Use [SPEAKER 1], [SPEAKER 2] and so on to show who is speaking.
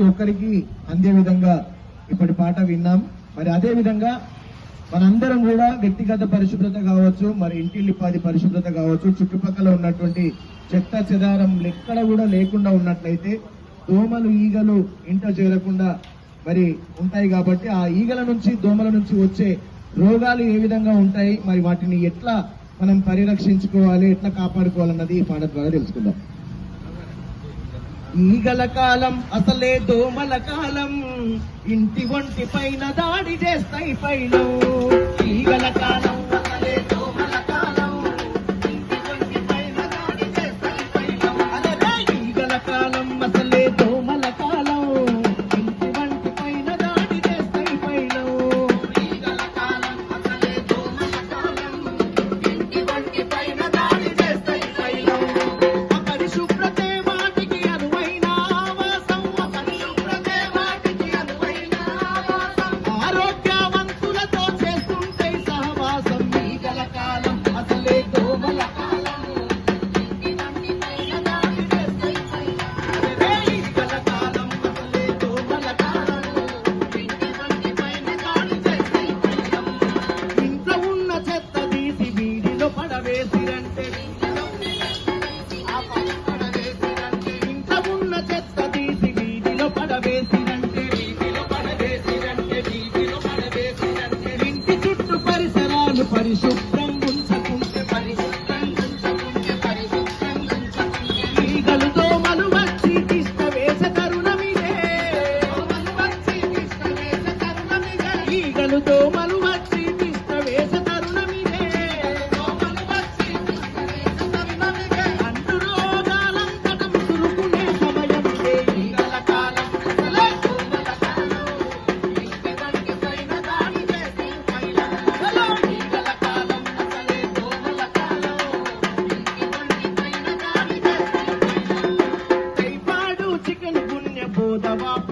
[SPEAKER 1] ప్రతి ఒక్కరికి అందే విధంగా ఇప్పటి పాట విన్నాం. మరి అదే విధంగా మనందరం కూడా వ్యక్తిగత పరిశుభ్రత కావచ్చు మరి ఇంటిల్లిపాది పరిశుభ్రత కావచ్చు చుట్టుపక్కల ఉన్నటువంటి చెత్త చెదారం ఎక్కడ కూడా లేకుండా ఉన్నట్లయితే దోమలు ఈగలు ఇంట్లో చేరకుండా మరి ఉంటాయి కాబట్టి ఆ ఈగల నుంచి దోమల నుంచి వచ్చే రోగాలు ఏ విధంగా ఉంటాయి మరి వాటిని ఎట్లా మనం పరిరక్షించుకోవాలి ఎట్లా కాపాడుకోవాలన్నది ఈ పాట ద్వారా తెలుసుకుందాం. ఈగల కాలం అసలే దోమల కాలం. ఇంటి ఒంటి పైన దాడి చేస్తాయి పైన ఈగల కాలం పరిశుభ్రం ఉంచకుంటే పరిశుభ్రం ఉంచకుంటే పరిశుభ్రం ఉంచకుంటే ఈగలు దోమలు వచ్చి తిష్ట వేస తరుణమిదే. దోమలు వచ్చి తిష్ట వేస తరుణమిదే. ఈగలు దోమలు Sabah